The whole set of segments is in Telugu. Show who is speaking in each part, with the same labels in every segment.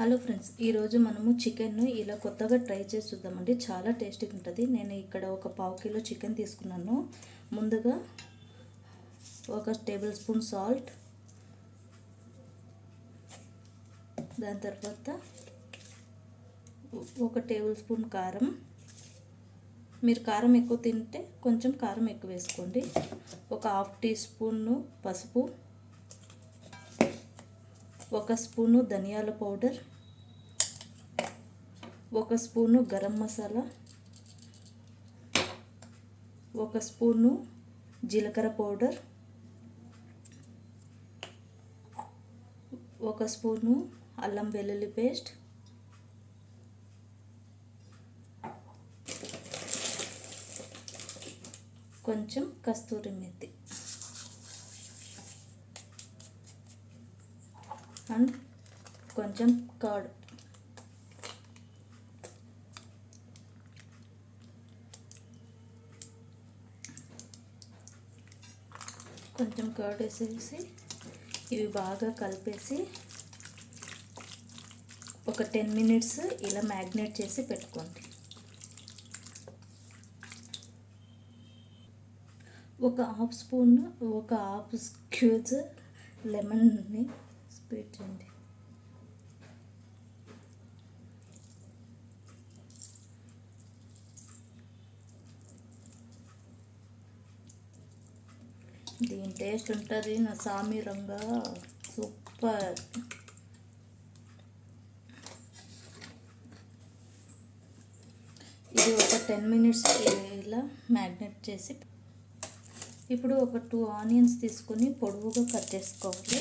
Speaker 1: హలో ఫ్రెండ్స్ ఈరోజు మనము చికెన్ను ఇలా కొత్తగా ట్రై చేసి చూద్దామండి. చాలా టేస్టీగా ఉంటుంది. నేను ఇక్కడ ఒక పావు కిలో చికెన్ తీసుకున్నాను. ముందుగా ఒక టేబుల్ స్పూన్ సాల్ట్. దాని తర్వాత ఒక టేబుల్ స్పూన్ కారం. మీరు కారం ఎక్కువ తింటే కొంచెం కారం ఎక్కువ వేసుకోండి. ఒక హాఫ్ టీ స్పూన్ పసుపు. ఒక స్పూను ధనియాల పౌడర్ ఒక స్పూను గరం మసాలా ఒక స్పూను జీలకర్ర పౌడర్ ఒక స్పూను అల్లం వెల్లుల్లి పేస్ట్ కొంచెం కస్తూరి మెత్తి అండ్ కొంచెం కర్డ్ కొంచెం కర్డ్ వేసేసి ఇవి బాగా కలిపేసి ఒక టెన్ మినిట్స్ ఇలా మ్యాగ్నేట్ చేసి పెట్టుకోండి. ఒక హాఫ్ స్పూన్ ఒక హాఫ్ క్యూజ్ లెమన్ని పెట్టండి. దీని టేస్ట్ ఉంటుంది నా సామీరంగా సూపర్. ఇది ఒక టెన్ మినిట్స్ ఇలా మ్యాగ్నెట్ చేసి ఇప్పుడు ఒక టూ ఆనియన్స్ తీసుకొని పొడవుగా కట్ చేసుకోవాలి.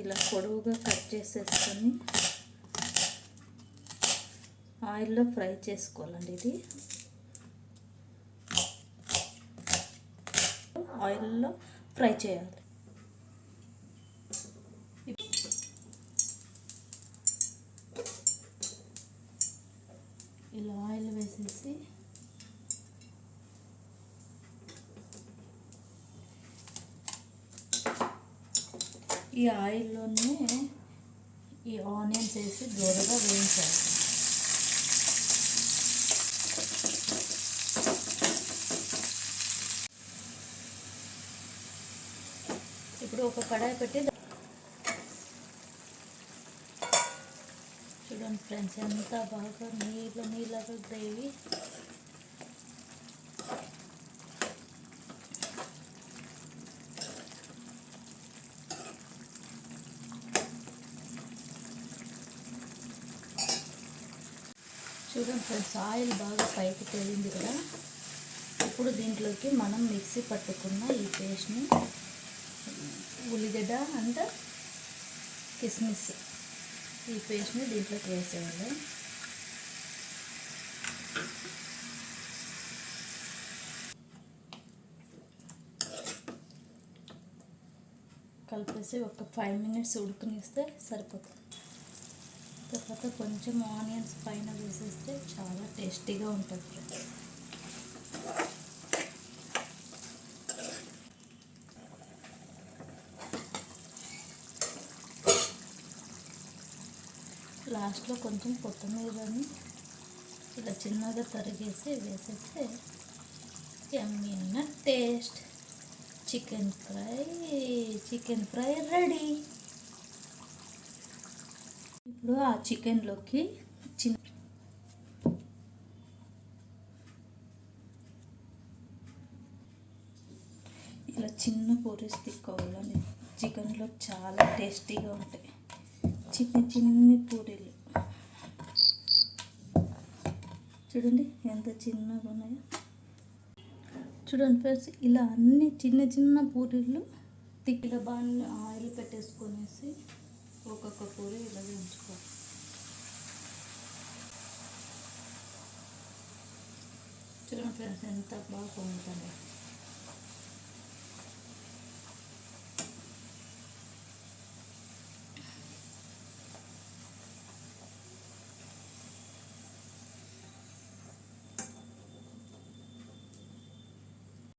Speaker 1: ఇలా పొడవుగా కట్ చేసేసుకొని ఆయిల్లో ఫ్రై చేసుకోవాలండి ఇది. ఆయిల్లో ఫ్రై చేయాలి. ఇలా ఆయిల్ వేసేసి ఈ ఆయిల్లోనే ఈ ఆనియన్స్ వేసి దూరగా వేయించాలి. ఇప్పుడు ఒక కడాయి పెట్టి చూడండి ఫ్రెండ్స్ ఎంత బాగా నీళ్ళ నీళ్ళగా గ్రేవీ చూడండి ఫ్రెండ్స్ ఆయిల్ బాగా పైకి తేలింది కదా. ఇప్పుడు దీంట్లోకి మనం మిక్సీ పట్టుకున్న ఈ పేస్ట్ని ఉల్లిగడ్డ అండ్ కిస్మిస్ ఈ పేస్ట్ని దీంట్లోకి వేసేయాలి. కలిపేసి ఒక ఫైవ్ మినిట్స్ ఉడకనిస్తే సరిపోతుంది. తర్వాత కొంచెం ఆనియన్స్ పైన వేసేస్తే చాలా టేస్టీగా ఉంటుంది. లాస్ట్లో కొంచెం కొత్తిమీరని ఇలా చిన్నగా తరిగేసి వేసేస్తే yummy taste. Chicken fry chicken fry ready. ఇప్పుడు ఆ చికెన్లోకి చిన్న ఇలా చిన్న పూరీస్ తిక్కోవాలని చికెన్లో చాలా టేస్టీగా ఉంటాయి. చిన్న చిన్న పూరీలు. చూడండి ఎంత చిన్నగా ఉన్నాయో. చూడండి ఫ్రెండ్స్ ఇలా అన్ని చిన్న చిన్న పూరీలు తిక్కిల బాగా ఆయిల్ పెట్టేసుకొనేసి कपूर इला दुको चलो फ्रेंड्स इंत बे